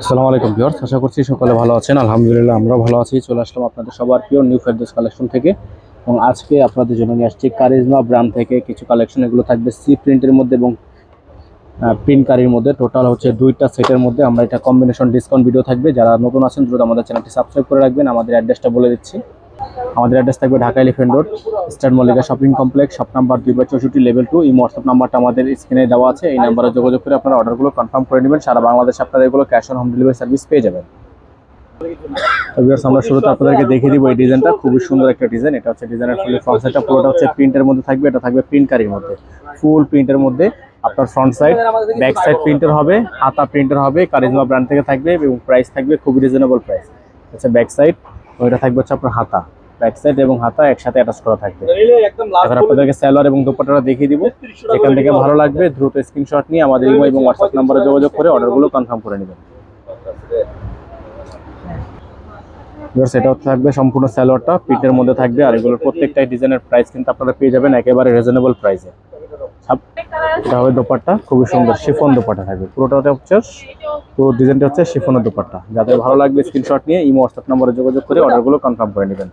আসসালামু আলাইকুম ভিউয়ার্স, আশা করছি সকলে ভালো আছেন। আলহামদুলিল্লাহ আমরা ভালো আছি। চলে আসলাম আপনাদের সবার প্রিয় নিউ ফেরদোস কালেকশন থেকে। এবং আজকে আপনাদের জন্য নিয়ে আসছি কারিজমা ব্র্যান্ড থেকে কিছু কালেকশন এগুলো থাকবে সি প্রিন্টের মধ্যে এবং প্রিন্ট কারির মধ্যে। টোটাল হচ্ছে দুইটা সেটের মধ্যে। আমরা এটা কম্বিনেশন ডিসকাউন্ট ভিডিও থাকবে। যারা নতুন আছেন, দ্রুত আমাদের চ্যানেলটি সাবস্ক্রাইব করে রাখবেন। আমাদের অ্যাড্রেসটা বলে দিচ্ছি। আমাদের অ্যাড্রেস থাকবে Dhaka Elephant Road star Mallika shopping complex shop number দুই বাই চৌষট্টি লেভেল টু এই হোয়াটসঅ্যাপ নাম্বারটা আমাদের স্ক্রিনে দেওয়া আছে। এই নাম্বারে যোগাযোগ করে আপনারা অর্ডারগুলো কনফার্ম করে নেবেন। সারা বাংলাদেশে আপনারা এগুলো cash on home delivery service পেয়ে যাবেন। আমরা শুরুতে আপনাদেরকে দেখিয়ে দিব এই ডিজাইনটা খুবই সুন্দর একটা ডিজাইন এটা হচ্ছে ডিজাইনের ফুল ফ্রন্ট সাইডটা পুরোটা হচ্ছে প্রিন্টের মধ্যে থাকবে। এটা থাকবে প্রিন্ট কারির মধ্যে। ফুল প্রিন্টের মধ্যে আপনার front side back side printer হবে, হাতা প্রিন্টার হবে কারিজমা ব্র্যান্ড থেকে থাকবে এবং প্রাইস থাকবে খুবই রিজনেবল প্রাইস আচ্ছা ব্যাক সাইড ওইটা থাকবে হচ্ছে আপনার হাতা। ব্যাক সাইড এবং হাতা একসাথে অ্যাটাচ করা থাকবে। এখন আপনাদেরকে স্যালোয়ার এবং দুপাট্টাটা দেখিয়ে দিব। যেখান থেকে ভালো লাগবে দ্রুত স্ক্রিনশট নিয়ে আমাদের ইমো এবং হোয়াটসঅ্যাপ নাম্বারে যোগাযোগ করে অর্ডারগুলো কনফার্ম করে নেবেন। এবার সেটা থাকবে সম্পূর্ণ স্যালোয়ারটা পিটের মধ্যে থাকবে আর এগুলোর প্রত্যেকটাই ডিজাইনের প্রাইস কিন্তু আপনারা পেয়ে যাবেন একেবারে রিজনেবল প্রাইসে এটা হবে দোপাট্টা খুবই সুন্দর শিফন দোপাট্টা থাকবে। পুরোটা হচ্ছে পুরো ডিজাইনটা হচ্ছে শিফনের দোপাট্টা। যাদের ভালো লাগবে স্ক্রিনশট নিয়ে ইমো হোয়াটসঅ্যাপ নাম্বারে যোগাযোগ করে অর্ডারগুলো কনফার্ম করে নেবেন।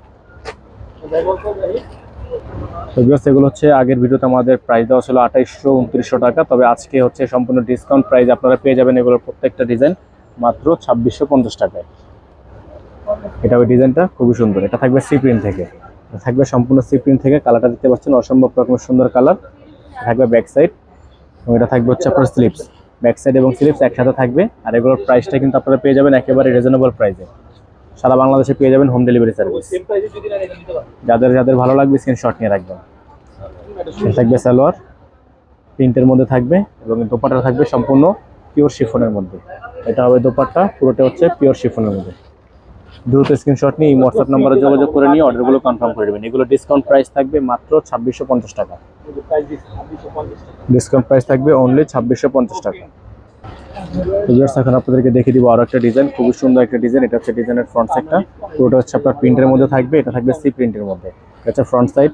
এগুলো হচ্ছে আগের ভিডিওতে আমাদের প্রাইস দেওয়া ছিল আঠাইশশো উনত্রিশশো টাকা। তবে আজকে হচ্ছে সম্পূর্ণ ডিসকাউন্ট প্রাইস আপনারা পেয়ে যাবেন এগুলোর প্রত্যেকটা ডিজাইন মাত্র ছাব্বিশশো পঞ্চাশ টাকায়। এটা ওই ডিজাইনটা খুবই সুন্দর। এটা থাকবে সি প্রিন্ট থেকে। থাকবে সম্পূর্ণ সি প্রিন্ট থেকে। কালারটা দেখতে পাচ্ছেন, অসম্ভব রকমের সুন্দর কালার থাকবে ব্যাক সাইড এবং এটা থাকবে হচ্ছে আপনার স্লিপস ব্যাক সাইড এবং স্লিপস একসাথে থাকবে। আর এগুলোর প্রাইসটা কিন্তু আপনারা পেয়ে যাবেন একেবারে রিজনেবল প্রাইসে সারা বাংলাদেশে পেয়ে যাবেন হোম ডেলিভারি সার্ভিস যাদের যাদের ভালো লাগবে স্ক্রিনশট নিয়ে রাখবেন। এটা থাকবে সালোয়ার প্রিন্টের মধ্যে থাকবে এবং দোপাট্টা থাকবে সম্পূর্ণ পিওর শিফনের মধ্যে। এটা হবে দোপাট্টা পুরোটা হচ্ছে পিওর শিফনের মধ্যে। দ্রুত স্ক্রিনশট নিয়ে হোয়াটসঅ্যাপ নাম্বারে যোগাযোগ করে নিয়ে অর্ডারগুলো কনফার্ম করে দেবেন এগুলো ডিসকাউন্ট প্রাইস থাকবে মাত্র ছাব্বিশশো পঞ্চাশ টাকা। ডিসকাউন্ট প্রাইস থাকবে অনলি ছাব্বিশশো পঞ্চাশ টাকা। ভিউয়ার্স এখন আপনাদেরকে দেখিয়ে দিব আরও একটা ডিজাইন খুবই সুন্দর একটা ডিজাইন এটা হচ্ছে ডিজাইনের ফ্রন্ট সাইডটা পুরোটা হচ্ছে আপনার প্রিন্টের মধ্যে থাকবে, এটা থাকবে সি প্রিন্টের মধ্যে। এটা হচ্ছে ফ্রন্ট সাইড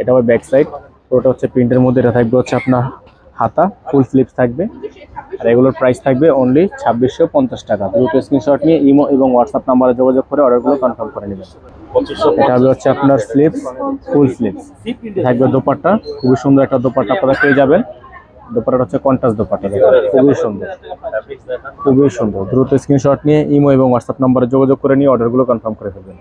এটা হবে ব্যাক সাইড পুরোটা হচ্ছে প্রিন্টের মধ্যে, এটা থাকবে হচ্ছে আপনার হাতা ফুল স্লিপস থাকবে। আর এগুলোর প্রাইস থাকবে অনলি ছাব্বিশশো পঞ্চাশ টাকা। দ্রুত স্ক্রিনশট নিয়ে ইমো এবং হোয়াটসঅ্যাপ নাম্বারে যোগাযোগ করে অর্ডারগুলো কনফার্ম করে নেবেন। এটা হবে হচ্ছে আপনার স্লিপস ফুল স্লিপস থাকবে দোপাট্টা, খুবই সুন্দর একটা দোপাট্টা আপনারা পেয়ে যাবেন। দোপাট্টাটা হচ্ছে কন্টাস দেখুন, খুবই সুন্দর। খুবই সুন্দর। দ্রুত স্ক্রিনশট নিয়ে ইমো এবং হোয়াটসঅ্যাপ নাম্বারে যোগাযোগ করে নিয়ে অর্ডারগুলো কনফার্ম করে ফেলবেন।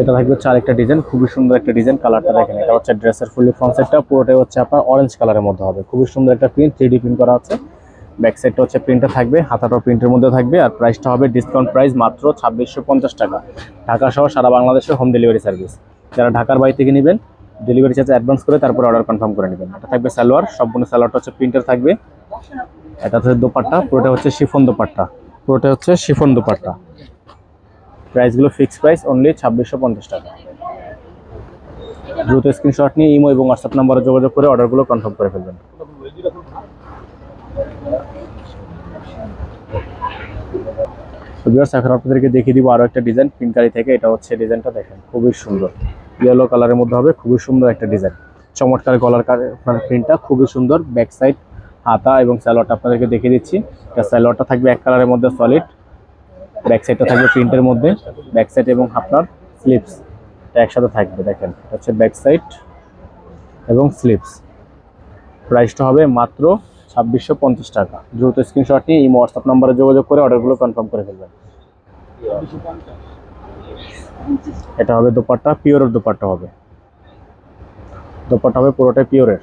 এটা থাকবে হচ্ছে আরেকটা ডিজাইন খুবই সুন্দর একটা ডিজাইন কালারটা দেখেন এটা হচ্ছে ড্রেসের ফুলি ফ্রন্ট পুরোটাই হচ্ছে আপনার অরেঞ্জ কালারের মধ্যে হবে। খুবই সুন্দর একটা প্রিন্ট থ্রি প্রিন্ট করা আছে। ব্যাক সাইডটা হচ্ছে প্রিন্টটা থাকবে হাতাটাও প্রিন্টের মধ্যে থাকবে আর প্রাইসটা হবে ডিসকাউন্ট প্রাইস মাত্র ছাব্বিশশো টাকা। ঢাকা সহ সারা বাংলাদেশে হোম ডেলিভারি সার্ভিস যারা ঢাকার বাড়ি থেকে নেবেন ডেলিভারি চার্জ অ্যাডভান্স করে তারপর অর্ডার কনফার্ম করে নেবেন। এটা থাকবে সালোয়ার, সম্পূর্ণ সালোয়ারটা হচ্ছে প্রিন্টার থাকবে। এটা হচ্ছে দোপাট্টা, পুরোটা হচ্ছে শিফন দোপাট্টা। পুরোটা হচ্ছে শিফন দোপাট্টা। প্রাইসগুলো ফিক্সড প্রাইস অনলি ছাব্বিশশো পঞ্চাশ টাকা। দ্রুত স্ক্রিনশট নিয়ে ইমো এবং হোয়াটসঅ্যাপ নাম্বারে যোগাযোগ করে অর্ডারগুলো কনফার্ম করে ফেলবেন। এখন আপনাদেরকে দেখিয়ে দিব আরও একটা ডিজাইন পিনকারি থেকে এটা হচ্ছে ডিজাইনটা দেখেন, খুবই সুন্দর। ইয়েলো কালারের মধ্যে হবে, খুবই সুন্দর একটা ডিজাইন চমৎকার গলার আপনার প্রিন্টটা খুবই সুন্দর ব্যাক সাইড হাতা এবং স্যালোয়ারটা আপনাদেরকে দেখিয়ে দিচ্ছি। এটা স্যালোয়ারটা থাকবে এক কালারের মধ্যে সলিড ব্যাক সাইডটা থাকবে প্রিন্টের মধ্যে ব্যাক সাইড এবং আপনার স্লিপস একসাথে থাকবে, দেখেন। এটা হচ্ছে ব্যাক সাইড এবং স্লিপস প্রাইসটা হবে মাত্র ছাব্বিশশো পঞ্চাশ টাকা। দ্রুত স্ক্রিনশট নিয়ে এই হোয়াটসঅ্যাপ নাম্বারে যোগাযোগ করে অর্ডারগুলো কনফার্ম করে ফেলবেন। এটা হবে দোপাট্টা, পিওরের দোপাট্টা হবে। দোপাট্টা হবে পুরোটাই পিওরের।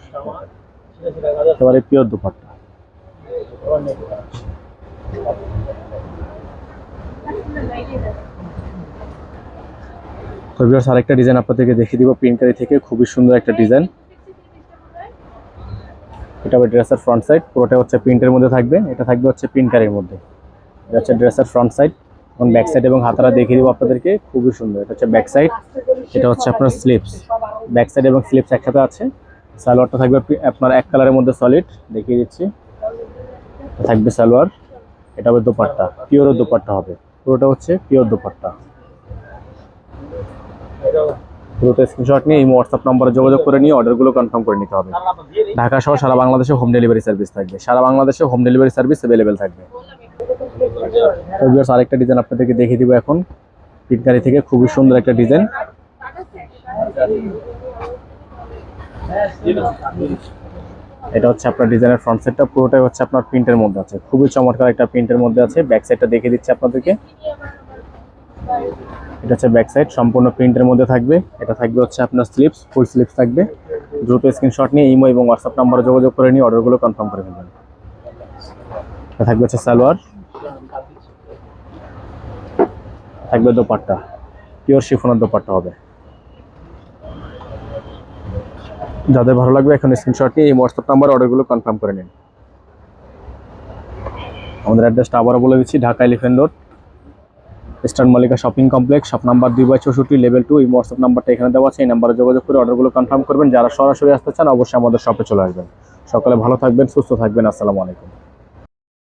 একেবারে পিওর দোপাট্টা। তো ভিউয়ার্স আরেকটা ডিজাইন আপনাদেরকে দেখিয়ে দিব। প্রিন্টারি থেকে খুবই সুন্দর একটা ডিজাইন এটা হবে ড্রেসের ফ্রন্ট সাইড পুরোটা হচ্ছে প্রিন্টের মধ্যে থাকবে। এটা থাকবে হচ্ছে প্রিন্টারের মধ্যে। এটা হচ্ছে ড্রেসের ফ্রন্ট সাইড এবং ব্যাক সাইড এবং হাতারা দেখিয়ে দিব আপনাদেরকে, খুবই সুন্দর। এটা হচ্ছে ব্যাক সাইড এটা হচ্ছে আপনার স্লিপস ব্যাক সাইড এবং স্লিপস একসাথে আছে। সালোয়ারটা থাকবে আপনার এক কালারের মধ্যে সলিড দেখিয়ে দিচ্ছি। থাকবে সালোয়ার, এটা হবে দোপাট্টা পিওর দোপাট্টা হবে। পুরোটা হচ্ছে পিওর দোপাট্টা। দ্রুত স্ক্রিনশট নিয়ে এই হোয়াটসঅ্যাপ নম্বরে যোগাযোগ করে নিয়ে অর্ডারগুলো কনফার্ম করে নিতে হবে। ঢাকা সহ সারা বাংলাদেশে হোম ডেলিভারি সার্ভিস থাকবে। সারা বাংলাদেশে হোম ডেলিভারি সার্ভিস অ্যাভেলেবেল থাকবে। তো আরেকটা ডিজাইন আপনাদেরকে দেখিয়ে দিব এখন। পিটগাড়ি থেকে খুবই সুন্দর একটা ডিজাইন এটা হচ্ছে আপনার ডিজাইনের ফ্রন্ট সেটটা পুরোটাই হচ্ছে আপনার প্রিন্টের মধ্যে আছে। খুবই চমৎকার একটা প্রিন্টের মধ্যে আছে। ব্যাক সাইডটা দেখিয়ে দিচ্ছি আপনাদেরকে। এটা হচ্ছে ব্যাক সাইড সম্পূর্ণ প্রিন্টের মধ্যে থাকবে। এটা থাকবে হচ্ছে আপনার স্লিপস ফুল স্লিপস থাকবে। দ্রুত স্ক্রিনশট নিয়ে ইমো এবং হোয়াটসঅ্যাপ নাম্বারে যোগাযোগ করে নিয়ে অর্ডারগুলো কনফার্ম করে এটা থাকবে হচ্ছে সালোয়ার। থাকবে দোপাট্টা পিওর শিফনের দোপাট্টা হবে। যাদের ভালো লাগবে এখন স্ক্রিনশট নিয়ে এই হোয়াটসঅ্যাপ নাম্বার অর্ডারগুলো কনফার্ম করে নিন। আমাদের অ্যাড্রেসটা আবারও বলে দিচ্ছি Dhaka Elephant Road eastern Mallika shopping complex shop number দুই বাই চৌষট্টি লেভেল টু এই হোয়াটসঅ্যাপ নাম্বারটা এখানে দেওয়া আছে, এই নাম্বারে যোগাযোগ করে অর্ডারগুলো কনফার্ম করবেন। যারা সরাসরি আসতে চান, অবশ্যই আমাদের শপে চলে আসবেন। সকালে ভালো থাকবেন, সুস্থ থাকবেন, আসসালামু আলাইকুম।